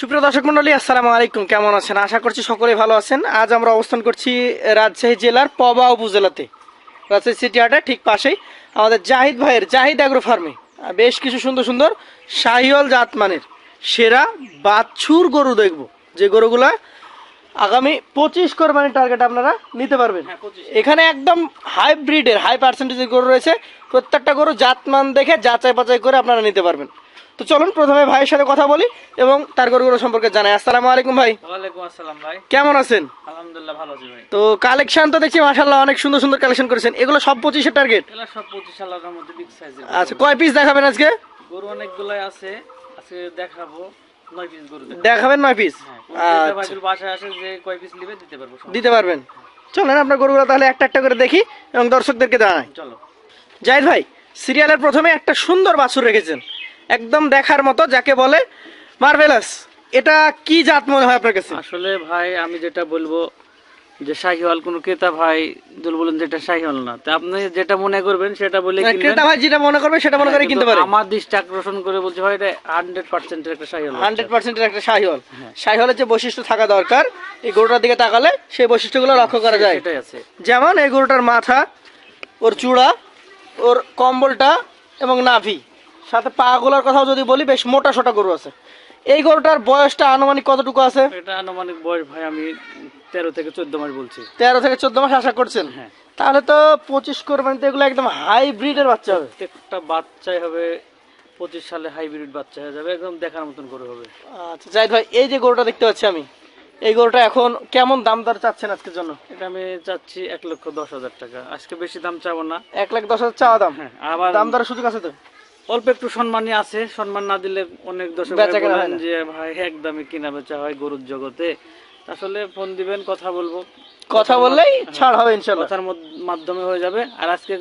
সুপ্রিয় দর্শক মন্ডলী আসসালামু আলাইকুম। কেমন আছেন? আশা করছি সকলেই ভালো আছেন। আজ আমরা অবস্থান করছি রাজশাহী জেলার পবা উপজেলাতে। রাজশাহী সিটি হাটের ঠিক পাশেই আমাদের জাহিদ ভাইয়ের জাহিদ অ্যাগ্রো ফার্মে বেশ কিছু সুন্দর সুন্দর শাহিওয়াল জাত মানের সেরা বাছুর গরু দেখব। যে গরুগুলা আগামী পঁচিশ কোরবানির টার্গেট আপনারা নিতে পারবেন। এখানে একদম হাইব্রিডের হাই পার্সেন্টেজের গরু রয়েছে। প্রত্যেকটা গরু জাতমান দেখে যাচাই বাছাই করে আপনারা নিতে পারবেন। তো চলুন প্রথমে ভাইয়ের সাথে কথা বলি এবং তার গরুগুলো সম্পর্কে জানাই। আসসালামু আলাইকুম ভাই। ওয়ালাইকুম আসসালাম ভাই। কেমন আছেন? আলহামদুলিল্লাহ ভালো আছি ভাই। তো কালেকশন তো দেখছি মাশাল্লাহ অনেক সুন্দর সুন্দর কালেকশন করেছেন। এগুলো সব পঁচিশের টার্গেট এগুলা সব পঁচিশ সালের মধ্যে বিগ সাইজের আচ্ছা কয় পিস দেখাবেন আজকে? গরু অনেকগুলাই আছে। আজকে দেখাবো। দেখাবেন নয় পিস হ্যাঁ, আচ্ছা। পিস। দিতে পারবেন। চলেন আপনার গরুগুলো তাহলে একটা একটা করে দেখি এবং দর্শকদেরকে জানাই। চলো। জাহিদ ভাই সিরিয়ালের প্রথমে একটা সুন্দর বাছুর রেখেছেন। একদম দেখার মতো যাকে বলে মার্ভেলাস। এটা কি জাত মনে হয় আপনার কাছে? আসলে ভাই আমি যেটা বলব যে শাহিওয়াল কোন ক্রেতা ভাই যদি বলেন যে এটা শাহিওয়াল না। তা আপনি যেটা মনে করবেন সেটা বলে মানে ক্রেতা ভাই যেটা মনে করবে সেটা মনে করে কিন্তু পারে। আমার দৃষ্টি আকর্ষণ করে বলছি ভাই এটা হান্ড্রেড পার্সেন্টের একটা শাহিওয়াল হান্ড্রেড পার্সেন্টের একটা শাহিওয়াল। হ্যাঁ। শাহিওয়ালের যে বৈশিষ্ট্য থাকা দরকার এই গরুটার দিকে তাকালে সেই বৈশিষ্ট্যগুলো লক্ষ্য করা যায়। সেটাই আছে। যেমন এই গরুটার মাথা ওর চূড়া ওর কম্বলটা এবং নাভি। সাথে পাগুলোর কথাও যদি বলি বেশ মোটা সোটা গরু আছে। এই গরুটার বয়সটা আনুমানিক কতটুকু আছে? এটা আনুমানিক বয়স ভাই আমি তেরো থেকে চোদ্দ মাস বলছি। তেরো থেকে চোদ্দ মাস আশা করছেন? হ্যাঁ। তাহলে তো পঁচিশ কোরবানিতে এগুলো একদম হাইব্রিডের বাচ্চা হবে। প্রত্যেকটা বাচ্চাই হবে পঁচিশ সালে হাইব্রিড বাচ্চা হয়ে যাবে একদম দেখার মতন গরু হবে। আচ্ছা জাহিদ ভাই এই যে গরুটা দেখতে পাচ্ছি আমি এই গরুটা এখন কেমন দাম দর চাচ্ছেন আজকের জন্য? এটা আমি চাচ্ছি এক লক্ষ দশ হাজার টাকা। আজকে বেশি দাম চাবো না। এক লাখ দশ হাজার চাওয়া দাম। হ্যাঁ আবার দাম দরের সুযোগ আছে তো? অল্প একটু সম্মানই আছে। সম্মান না দিলে অনেক দর্শক বলেন যে ভাই একদমই কিনা বেচা হয় গরুর জগতে। আসলে ফোন দিবেন কথা বলব। কথা বললেই ছাড় হবে ইনশাল্লাহ। কথার মাধ্যমে হয়ে যাবে। আর আজকে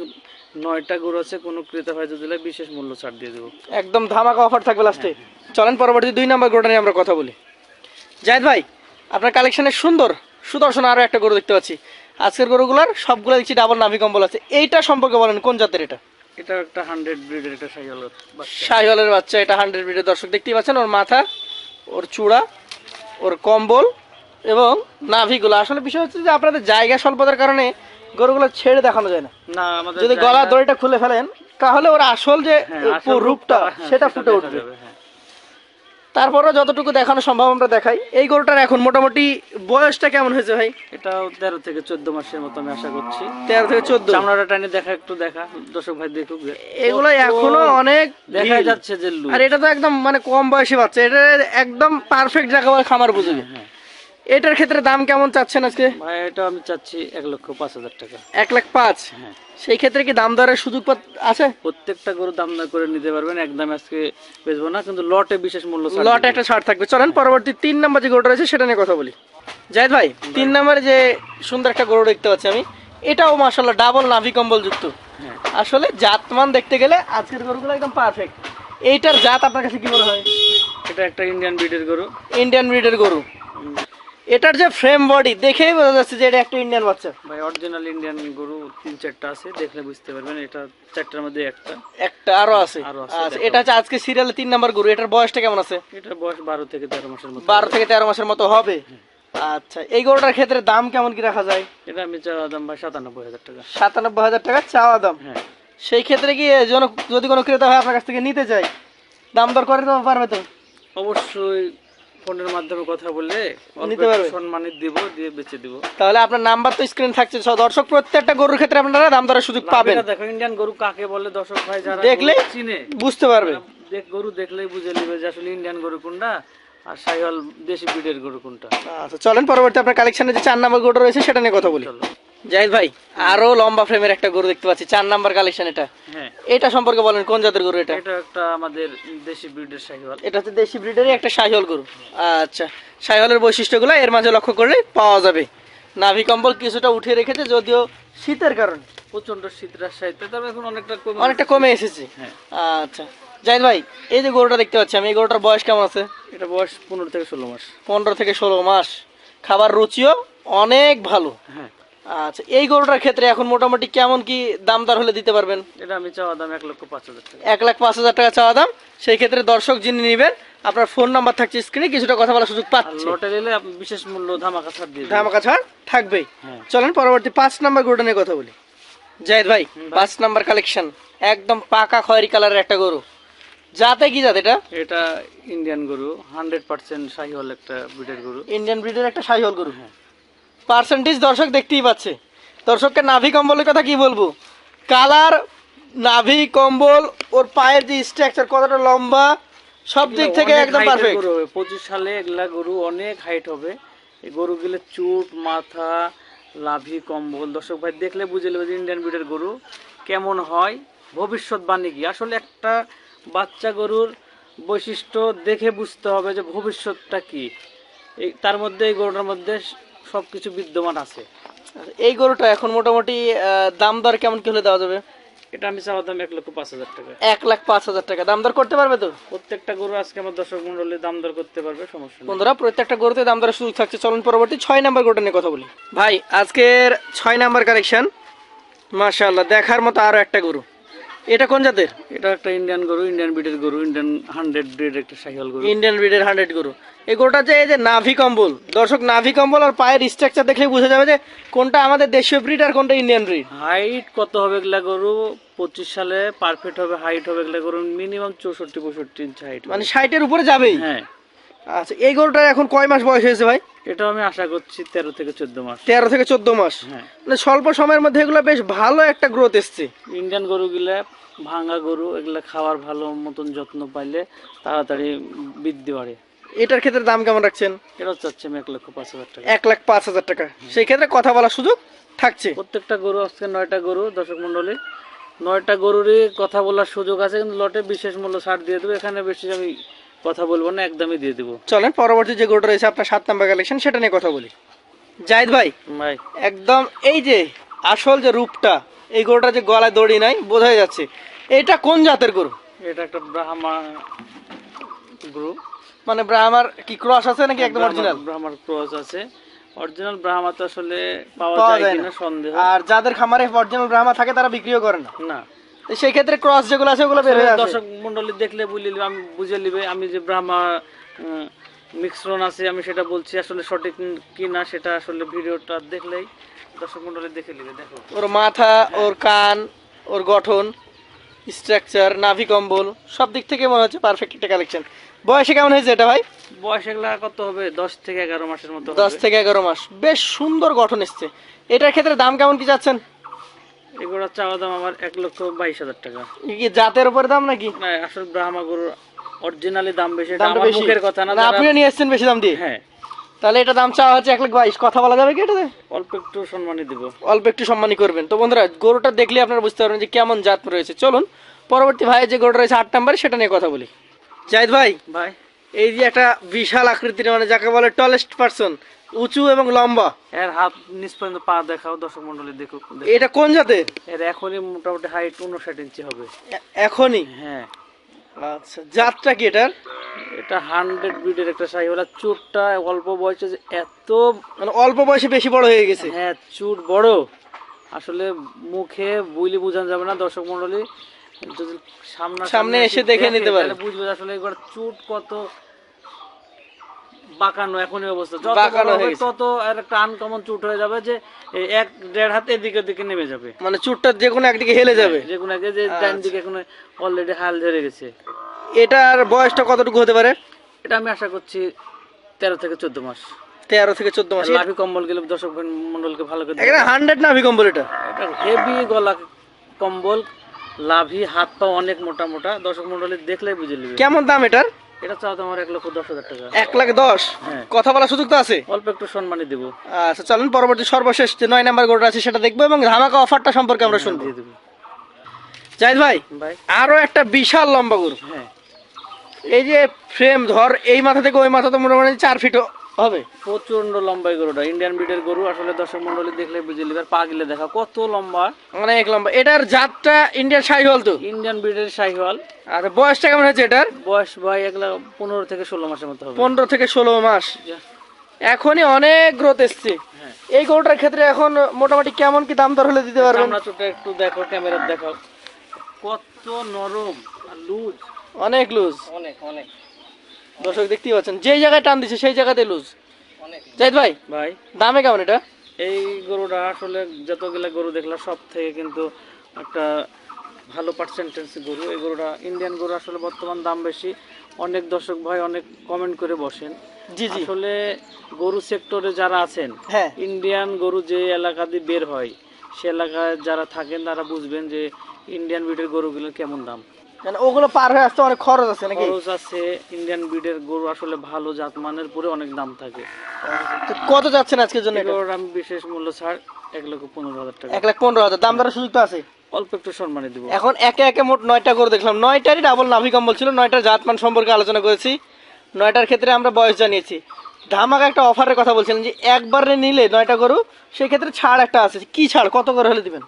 নয়টা গরু আছে কোনো ক্রেতা ভাই যদি বিশেষ মূল্য ছাড় দিয়ে দেবো। একদম ধামাকা অফার থাকবে লাস্টে চলেন পরবর্তী দুই নাম্বার গরুটা নিয়ে আমরা কথা বলি। জাহিদ ভাই আপনার কালেকশনে সুন্দর সুদর্শন আরও একটা গরু দেখতে পাচ্ছি। আজকের গরুগুলার সবগুলো দেখছি ডাবল নাভি কম্বল আছে। এইটা সম্পর্কে বলেন কোন জাতের এটা? এটা একটা হান্ড্রেড ব্রিডের একটা শাহিওয়ালের শাহিওয়ালের বাচ্চা এটা হান্ড্রেড ব্রিডের দর্শক দেখতেই পাচ্ছেন ওর মাথা ওর চূড়া ওর কম্বল এবং নাভিগুলো। আসলে বিষয় হচ্ছে যে আপনাদের জায়গা স্বল্পতার কারণে গরুগুলো ছেড়ে দেখানো যায় না। না আমাদের যদি গলা দড়িটা খুলে ফেলেন তাহলে ওর আসল যে হ্যাঁ, রূপটা হ্যাঁ, সেটা ফুটে উঠবে। তারপরে যতটুকু দেখানো সম্ভব আমরা দেখাই। এই গরুটার এখন মোটামুটি বয়সটা কেমন হয়েছে ভাই? এটাও তেরো থেকে চোদ্দ মাসের মতো আমি আশা করছি। তেরো থেকে চোদ্দ? চামড়াটা টানে দেখা একটু দেখা দর্শক ভাই দেখুক এগুলো এখনও অনেক দেখা যাচ্ছে যে আর এটা তো একদম মানে কম বয়সী বাচ্চা এটা একদম পারফেক্ট জায়গা বলে খামার বুঝবে হ্যাঁ। এটার ক্ষেত্রে দাম কেমন চাচ্ছেন আজকে? ভাই এটা আমি চাচ্ছি এক লক্ষ পাঁচ হাজার টাকা। এক লাখ পাঁচ? হ্যাঁ। সেই ক্ষেত্রে কি দাম দরের সুযোগ আছে? প্রত্যেকটা গরু দাম দর করে নিতে পারবেন একদম আজকে বেচবো না কিন্তু লটে বিশেষ মূল্য লটে একটা ছাড় থাকবে। চলেন পরবর্তী তিন নাম্বার যে গরুটা রয়েছে সেটা নিয়ে কথা বলি। জাহিদ ভাই তিন নম্বরে যে সুন্দর একটা গরু দেখতে পাচ্ছি আমি এটাও মাসাল্লাহ ডাবল নাভি কম্বল যুক্ত। হ্যাঁ। আসলে জাতমান দেখতে গেলে আজকের গরুগুলো একদম পারফেক্ট এইটার জাত আপনার কাছে কি মনে হয়? এটা একটা ইন্ডিয়ান ব্রিডের গরু। ইন্ডিয়ান ব্রিডের গরু। এটার যে ফ্রেম বডি দেখেই বোঝা যাচ্ছে যে এটা একটা ইন্ডিয়ান বাচ্চা। ভাই অরিজিনাল ইন্ডিয়ান গরু তিন চারটা আছে দেখলে বুঝতে পারবেন এটা চারটার মধ্যে একটা। একটা আরও আছে। আচ্ছা এটা হচ্ছে আজকে সিরিয়ালে তিন নাম্বার গরু এটার বয়সটা কেমন আছে? এটার বয়স বারো থেকে তেরো মাসের মতো। বারো থেকে তেরো মাসের মতো হবে? আচ্ছা এই গরুটার ক্ষেত্রে দাম কেমন কি রাখা যায়? এটা আমি চাওয়া দাম ভাই সাতানব্বই হাজার টাকা। সাতানব্বই হাজার টাকা চাওয়া দাম? হ্যাঁ। সেই ক্ষেত্রে কি যদি কোনো ক্রেতা হয় আপনার কাছ থেকে নিতে চাই দাম দর করে পারবে তো? অবশ্যই ফোনের মাধ্যমে কথা বললে নিতে পারবে? সম্মানিত দিব দিয়ে বেচে দিব। তাহলে আপনার নাম্বার তো স্ক্রিন থাকছে দর্শক প্রত্যেকটা গরুর ক্ষেত্রে আপনারা দাম দরের সুযোগ পাবেন। দেখো ইন্ডিয়ান গরু কাকে বলে? দর্শক ভাই যারা দেখলে? চিনে বুঝতে পারবে। দেখ গরু দেখলেই বুঝে নিবে যে আসলে ইন্ডিয়ান গরু কোনটা আর সাইওয়াল দেশি ব্রিডের গরু কোনটা। আচ্ছা চলেন পরবর্তী আপনার কালেকশনে যে চার নাম্বার গরুটা রয়েছে সেটা নিয়ে কথা বলি। জাহিদ ভাই আরও লম্বা ফ্রেমের একটা গরু দেখতে পাচ্ছি। চার নাম্বার কালেকশন এটা। হ্যাঁ। এটা সম্পর্কে বলেন কোন জাতের গরু এটা? এটা একটা আমাদের দেশি ব্রিডের সাইওয়াল এটা হচ্ছে দেশি ব্রিডেরই একটা শাহিওয়াল গরু। আচ্ছা শাহিওয়ালের বৈশিষ্ট্যগুলো এর মাঝে লক্ষ্য করলে পাওয়া যাবে। নাভি কম্বল কিছুটা উঠিয়ে রেখেছে যদিও শীতের কারণে। প্রচণ্ড শীত রাজশাহীতে তবে এখন অনেকটা কমে অনেকটা কমে এসেছে। হ্যাঁ। আচ্ছা জাহিদ ভাই এই যে গরুটা দেখতে পাচ্ছি আমি এই গরুটার বয়স কেমন আছে? এটা বয়স পনেরো থেকে ষোলো মাস। পনেরো থেকে ষোলো মাস। খাবার রুচিও অনেক ভালো। হ্যাঁ। আচ্ছা এই গরুটার ক্ষেত্রে এখন মোটামুটি কেমন কি দাম দর হলে দিতে পারবেন? এটা আমি চাওয়া দাম এক লক্ষ পাঁচ হাজার টাকা। এক লাখ পাঁচ হাজার টাকা চাওয়া দাম। সেই ক্ষেত্রে দর্শক যিনি নেবেন আপনার ফোন নাম্বার থাকছে স্ক্রিনে কিছুটা কথা বলার সুযোগ পাচ্ছে। লটে বিশেষ মূল্য ধামাকা ছাড় দিয়ে ধামাকা ছাড় থাকবেই। হ্যাঁ। চলেন পরবর্তী পাঁচ নাম্বার গরুটা নিয়ে কথা বলি। জাহিদ ভাই পাঁচ নাম্বার কালেকশন একদম পাকা খয়েরি কালারের একটা গরু। যাতে কি জাত এটা? এটা ইন্ডিয়ান গরু হান্ড্রেড পার্সেন্ট শাহিওয়াল একটা ব্রিডের গরু। ইন্ডিয়ান ব্রিডের একটা সাইহল গরু। পার্সেন্টেজ দর্শক দেখতেই পাচ্ছে। দর্শককে নাভি কম্বলের কথা কি বলব? কালার নাভি কম্বল ওর পায়ের যে স্ট্রাকচার কতটা লম্বা সব দিক থেকে একদম পারফেক্ট পঁচিশ সালে এগুলা গরু অনেক হাইট হবে। এই গরুগুলো চুট মাথা লাভি কম্বল দর্শক ভাই দেখলে বুঝে নেবে যে ইন্ডিয়ান ব্রিডের গরু কেমন হয় ভবিষ্যৎবাণী কি? আসলে একটা বাচ্চা গরুর বৈশিষ্ট্য দেখে বুঝতে হবে যে ভবিষ্যৎটা কি। এই তার মধ্যে এই গরুটার মধ্যে সব কিছু বিদ্যমান আছে। এই গরুটা এখন মোটামুটি দাম দর কেমন কি হলে দেওয়া যাবে? এটা আমি চাওয়া দাম এক লক্ষ পাঁচ হাজার টাকা। এক লাখ পাঁচ হাজার টাকা। দাম দর করতে পারবে তো? প্রত্যেকটা গরু আজকে আমার দর্শক মন্ডলী দাম দর করতে পারবে সমস্যা নেই। বন্ধুরা প্রত্যেকটা গরুতে দাম দরের সুযোগ থাকছে। চলুন পরবর্তী ছয় নাম্বার গরুটা নিয়ে কথা বলি। ভাই আজকের ছয় নাম্বার কালেকশন মাশাআল্লাহ দেখার মতো আরও একটা গরু। এটা কোন জাতের? এটা একটা ইন্ডিয়ান গরু ইন্ডিয়ান ব্রিডের গরু ইন্ডিয়ান হান্ড্রেড ব্রিড একটা সাইকেল গরু। ইন্ডিয়ান ব্রিডের হান্ড্রেড গরু। এই গরুটা যে এই যে নাভি কম্বল দর্শক নাভি কম্বল আর পায়ের স্ট্রাকচার দেখলে বোঝা যাবে যে কোনটা আমাদের দেশীয় ব্রিড আর কোনটা ইন্ডিয়ান ব্রিড হাইট কত হবে এগুলা গরু? পঁচিশ সালে পারফেক্ট হবে হাইট হবে এগুলা গরু মিনিমাম চৌষট্টি পঁয়ষট্টি ইঞ্চি হাইট মানে ষাটের উপরে যাবেই। হ্যাঁ। আচ্ছা এই গরুটার এখন কয় মাস বয়স হয়েছে ভাই? এটাও আমি আশা করছি তেরো থেকে চোদ্দ মাস। তেরো থেকে চোদ্দ মাস। হ্যাঁ। মানে স্বল্প সময়ের মধ্যে এগুলো বেশ ভালো একটা গ্রোথ এসছে। ইন্ডিয়ান গরুগুলা ভাঙা গরু এগুলা খাওয়ার ভালো মতন যত্ন পাইলে তাড়াতাড়ি বৃদ্ধি বাড়ে। এটার ক্ষেত্রে দাম কেমন রাখছেন? এটাও চাচ্ছে আমি এক লক্ষ পাঁচ হাজার টাকা। এক লাখ পাঁচ হাজার টাকা। সেই ক্ষেত্রে কথা বলার সুযোগ থাকছে। প্রত্যেকটা গরু আজকে নয়টা গরু দর্শক মন্ডলী নয়টা গরুরই কথা বলার সুযোগ আছে কিন্তু লটে বিশেষ মূল্য ছাড় দিয়ে দেবো। এখানে বেশি আমি কথা বলব না একদমই দিয়ে দেবো। চলেন পরবর্তী যে গরুটা রয়েছে আপনার সাত নাম্বার কালেকশন সেটা নিয়ে কথা বলি। জাহিদ ভাই ভাই। একদম এই যে আসল যে রূপটা এই গরুটা যে গলায় দড়ি নাই বোঝাই যাচ্ছে। এটা কোন জাতের গরু? এটা একটা ব্রাহ্মা গরু। মানে ব্রাহ্মার কি ক্রস আছে নাকি একদম অরিজিনাল ব্রাহ্মার ক্রস আছে। অরিজিনাল ব্রাহ্মা তো আসলে পাওয়া যায় কিনা। সন্দেহ। আর যাদের খামারে অরিজিনাল ব্রাহ্মা থাকে তারা বিক্রিও করে না? না। সেই ক্ষেত্রে ক্রস যেগুলো আছে ওগুলো বের হয়ে আসে দর্শক মন্ডলী দেখলে বুঝলে নিবে, আমি বুঝে নিবে আমি যে ব্রাহ্মা মিশ্রণ আছে আমি সেটা বলছি আসলে সঠিক কি না সেটা আসলে ভিডিওটা দেখলেই দর্শক মন্ডলী দেখে নিবে দেখো। ওর মাথা ওর কান ওর গঠন স্ট্রাকচার নাভি কম্বল সব দিক থেকে মনে হচ্ছে পারফেক্ট একটা কালেকশন বয়সে কেমন হয়েছে এটা ভাই? বয়স এগুলা কত হবে? দশ থেকে এগারো মাসের মতো দশ থেকে এগারো মাস। বেশ সুন্দর গঠন এসছে। এটার ক্ষেত্রে দাম কেমন কি যাচ্ছেন এগুলো চাওয়া দাম আমার এক লক্ষ বাইশ হাজার টাকা। কি জাতের উপরে দাম নাকি? না আসলে ব্রাহ্মা গরুর অরিজিনালি দাম বেশি দামটা বেশি। মুখের কথা না মানে নিয়ে বেশি দাম দিয়ে? হ্যাঁ। তাহলে এটা দাম চাওয়া হচ্ছে এক লাখ বাইশ। কথা বলা যাবে কি এটাতে? অল্প একটু সম্মানই দিব। অল্প একটু সম্মানই করবেন। তো বন্ধুরা গরুটা দেখলে আপনারা বুঝতে পারবেন যে কেমন জাত রয়েছে। চলুন পরবর্তী ভাই যে গরুটা রয়েছে আট নাম্বার সেটা নিয়ে কথা বলি। জাহিদ ভাই ভাই। এই যে একটা বিশাল আকৃতির মানে যাকে বলে টলেস্ট পারসন উঁচু এবং লম্বা। এর হাত নিচ পর্যন্ত পা দেখাও দর্শক মন্ডলী দেখুক। এটা কোন জাতের? এর এখনই মোটামুটি হাইট উনষাট ইঞ্চি হবে। এখনই? হ্যাঁ। আচ্ছা জাতটা কি এটার? এটা হান্ড্রেড ব্রিডের একটা সাইওয়ালা চুটটা অল্প বয়সে যে এত মানে অল্প বয়সে বেশি বড় হয়ে গেছে। হ্যাঁ চুট বড়। আসলে মুখে বুঝলে বোঝানো যাবে না দর্শক মন্ডলী। যদি সামনে সামনে এসে দেখে নিতে পারে। বুঝবে আসলে এবার চুট কত বাঁকানো এখনই অবস্থা। যত বাঁকানো হবে তত একটা আনকমন চুট হয়ে যাবে যে এক দেড় হাতে এদিকে দিকে নেমে যাবে। মানে চুটটা যে কোনো একদিকে হেলে যাবে। যে কোনো যে ডান দিকে এখন অলরেডি হাল ধরে গেছে। এটার বয়সটা কতটুকু হতে পারে? এটা আমি আশা করছি তেরো থেকে চোদ্দ মাস। তেরো থেকে চোদ্দ মাস। লাভি কম্বল গেলে দর্শক মন্ডলকে ভালো করে এখানে হান্ড্রেড নাভি কম্বল এটা। এটা হেভি গলা কম্বল লাভি হাত পা অনেক মোটা মোটা। দর্শক মন্ডলী দেখলেই বুঝে নেবে। কেমন দাম এটার? এটা চাও তোমার এক লক্ষ দশ হাজার টাকা। এক লাখ দশ? হ্যাঁ। কথা বলার সুযোগ তো আছে? অল্প একটু সম্মানই দেবো। আচ্ছা চলুন পরবর্তী সর্বশেষ যে নয় নাম্বার গরুটা আছে সেটা দেখব এবং ধামাকা অফারটা সম্পর্কে আমরা শুনব। দেবো। জাহিদ ভাই আরও একটা বিশাল লম্বা গরু। হ্যাঁ। এই যে ফ্রেম ধর এই মাথা থেকে ওই মাথা তো মোটামুটি চার ফিট হবে। প্রচণ্ড লম্বা গরুটা। ইন্ডিয়ান ব্রিডের গরু আসলে দর্শক মন্ডলী দেখলে বুঝে নেবে আর পা গিলে দেখা কত লম্বা। অনেক লম্বা। এটার জাতটা ইন্ডিয়ান সাইহল তো? ইন্ডিয়ান ব্রিডের শাহিওয়াল। আর বয়সটা কেমন হয়েছে এটার? বয়স ভাই এগুলা পনেরো থেকে ষোলো মাসের মতো হবে। পনেরো থেকে ষোলো মাস। এখনই অনেক গ্রোথ এসছে। হ্যাঁ। এই গরুটার ক্ষেত্রে এখন মোটামুটি কেমন কি দাম দর হলে দিতে পারবেন? চামড়া চোটা একটু দেখো ক্যামেরা দেখাও। কত নরম আর লুজ অনেক লুজ অনেক অনেক। দর্শক দেখতেই পাচ্ছেন যেই জায়গায় টান দিচ্ছে সেই জায়গাতে লুজ। জাহিদ ভাই ভাই। দামে কেমন এটা? এই গরুটা আসলে যতগুলা গরু দেখলাম সব থেকে কিন্তু একটা ভালো পার্সেন্টেজ গরু। এই গরুটা ইন্ডিয়ান গরু আসলে বর্তমান দাম বেশি। অনেক দর্শক ভাই অনেক কমেন্ট করে বসেন। জি জি। আসলে গরু সেক্টরে যারা আছেন হ্যাঁ। ইন্ডিয়ান গরু যে এলাকা দিয়ে বের হয় সে এলাকায় যারা থাকেন তারা বুঝবেন যে ইন্ডিয়ান ব্রিডের গরুগুলোর কেমন দাম। মানে ওগুলো পার হয়ে আসতে অনেক খরচ আছে নাকি? খরচ আছে ইন্ডিয়ান ব্রিডের গরু আসলে ভালো জাতমানের পরে অনেক দাম থাকে। কত যাচ্ছেন আজকের জন্য এই আমি বিশেষ মূল্য ছাড় এক লক্ষ পনেরো হাজার টাকা। এক লাখ পনেরো হাজার। দাম দরের সুযোগ তো আছে? অল্প একটু সম্মানে দিব। এখন একে একে মোট নয়টা করে দেখলাম। নয়টারই ডাবল নাভি কম্বল ছিল নয়টার জাতমান সম্পর্কে আলোচনা করেছি। নয়টার ক্ষেত্রে আমরা বয়স জানিয়েছি। ধামাকা একটা অফারের কথা বলছিলেন যে একবারে নিলে নয়টা গরু সেই ক্ষেত্রে ছাড় একটা আছে। কি ছাড়? কত করে হলে দিবেন?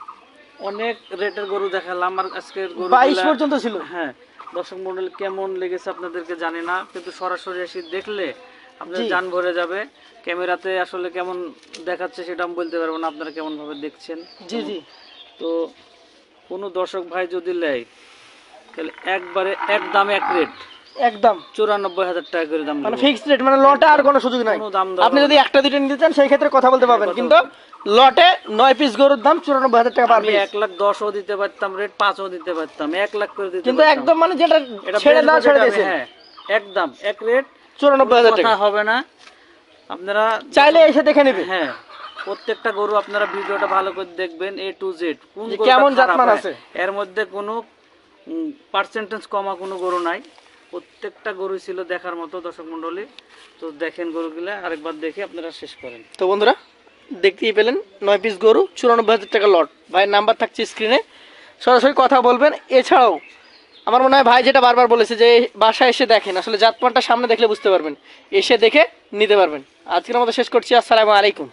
অনেক রেটের গরু দেখালাম আর আজকের গরু বাইশ পর্যন্ত ছিল। হ্যাঁ দর্শক মন্ডল কেমন লেগেছে আপনাদেরকে জানি না কিন্তু সরাসরি এসে দেখলে আপনার। জান ভরে যাবে। ক্যামেরাতে আসলে কেমন দেখাচ্ছে সেটা আমি বলতে পারব না আপনারা কেমন ভাবে দেখছেন। জি জি। তো কোনো দর্শক ভাই যদি নেয় তাহলে একবারে এক দামে এক রেট। একদম। চুরানব্বই হাজার টাকা করে দাম মানে ফিক্সড রেট মানে লটে আর কোনো সুযোগ নাই। আপনি যদি একটা দুটো নিতে চান সেই ক্ষেত্রে কথা বলতে পারবেন। কিন্তু লটে নয় পিস গরুর দাম চুরানব্বই হাজার টাকা এক লাখ দশও দিতে পারতাম রেট পাঁচও দিতে পারতাম এক লাখ করে দিতে কিন্তু একদম মানে যেটা ছেড়ে দাও ছেড়ে দিয়েছে হ্যাঁ একদম এক রেট চুরানব্বই হাজার টাকা। হবে না। আপনারা চাইলে এসে দেখে নেবে। হ্যাঁ প্রত্যেকটা গরু আপনারা ভিডিওটা ভালো করে দেখবেন এ টু জেড কোন কেমন জাতমান। আছে। এর মধ্যে কোনো পার্সেন্টেজ কমা কোনো গরু নাই। প্রত্যেকটা গরু ছিল দেখার মতো, দর্শক মন্ডলী তো দেখেন গরুগুলা, আরেকবার দেখে আপনারা শেষ করেন। তো বন্ধুরা, দেখতেই পেলেন, নয় পিস গরু, চুরানব্বই হাজার টাকা লট। ভাইয়ের নাম্বার থাকছে স্ক্রিনে। সরাসরি কথা বলবেন। এছাড়াও, আমার মনে হয় ভাই যেটা বারবার বলেছে যে বাসায় এসে দেখেন, আসলে জাতমানটা সামনে দেখলে বুঝতে পারবেন। এসে দেখে নিতে পারবেন। আজকের মতো শেষ করছি। আসসালামু আলাইকুম।